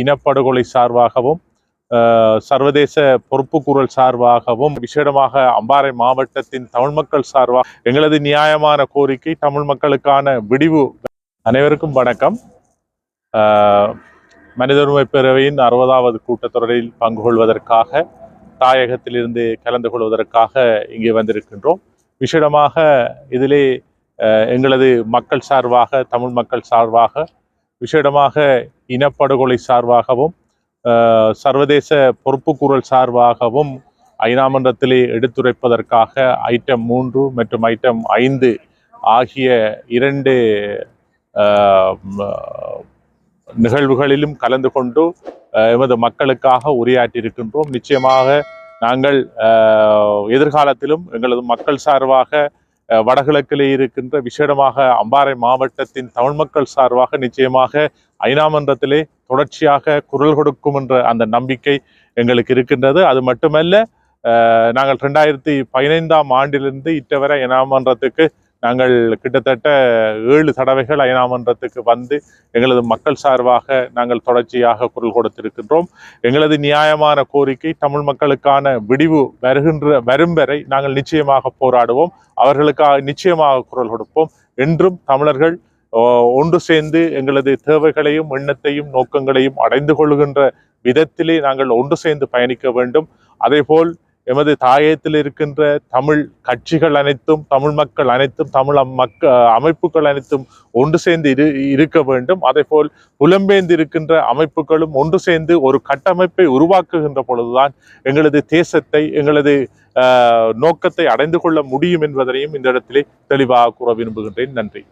இனப்படுகொலை சார்பாகவும் சர்வதேச பொறுப்புக்கூறல் சார்பாகவும் விசேடமாக அம்பாறை மாவட்டத்தின் தமிழ் மக்கள் சார்பாக எங்களது நியாயமான கோரிக்கை தமிழ் மக்களுக்கான விடிவு. அனைவருக்கும் வணக்கம். மனித உரிமை பேரவையின் அறுபதாவது கூட்டத்தொடரில் பங்கு கொள்வதற்காக தாயகத்திலிருந்து கலந்து கொள்வதற்காக இங்கே வந்திருக்கின்றோம். விசேடமாக இதிலே எங்களது மக்கள் சார்பாக தமிழ் மக்கள் சார்பாக விசேடமாக இனப்படுகொலை சார்பாகவும் சர்வதேச பொறுப்புக்கூறல் சார்பாகவும் ஐநா மன்றத்திலே எடுத்துரைப்பதற்காக ஐட்டம் மூன்று மற்றும் ஐட்டம் ஐந்து ஆகிய இரண்டு நிகழ்வுகளிலும் கலந்து கொண்டு எமது மக்களுக்காக உரையாற்றியிருக்கின்றோம். நிச்சயமாக நாங்கள் எதிர்காலத்திலும் எங்களது மக்கள் சார்பாக வடகிழக்கிலே இருக்கின்ற விசேடமாக அம்பாறை மாவட்டத்தின் தமிழ் மக்கள் சார்பாக நிச்சயமாக ஐநா மன்றத்திலே தொடர்ச்சியாக குரல் கொடுக்கும் என்ற அந்த நம்பிக்கை எங்களுக்கு இருக்கின்றது. அது மட்டுமல்ல நாங்கள் ரெண்டாயிரத்தி பதினைந்தாம் ஆண்டிலிருந்து இட்டவரை ஐநா மன்றத்துக்கு நாங்கள் கிட்டத்தட்ட ஏழு தடவைகள் ஐநா மன்றத்துக்கு வந்து எங்களது மக்கள் சார்பாக நாங்கள் தொடர்ச்சியாக குரல் கொடுத்திருக்கின்றோம். எங்களது நியாயமான கோரிக்கை தமிழ் மக்களுக்கான விடிவு வருகின்ற வரும் வரை நாங்கள் நிச்சயமாக போராடுவோம். அவர்களுக்காக நிச்சயமாக குரல் கொடுப்போம். என்றும் தமிழர்கள் ஒன்று சேர்ந்து எங்களது தேவைகளையும் எண்ணத்தையும் நோக்கங்களையும் அடைந்து கொள்கின்ற விதத்திலே நாங்கள் ஒன்று சேர்ந்து பயணிக்க வேண்டும். அதேபோல் எமது தாயத்தில் இருக்கின்ற தமிழ் கட்சிகள் அனைத்தும் தமிழ் மக்கள் அனைத்தும் தமிழ் அம்- மக்க அமைப்புகள் அனைத்தும் ஒன்று சேர்ந்து இரு இருக்க வேண்டும். அதேபோல் புலம்பெயர்ந்து இருக்கின்ற அமைப்புகளும் ஒன்று சேர்ந்து ஒரு கட்டமைப்பை உருவாக்குகின்ற பொழுதுதான் எங்களது தேசத்தை எங்களது ஆஹ், நோக்கத்தை அடைந்து கொள்ள முடியும் என்பதனையும் இந்த இடத்திலே தெளிவாக கூற விரும்புகின்றேன். நன்றி.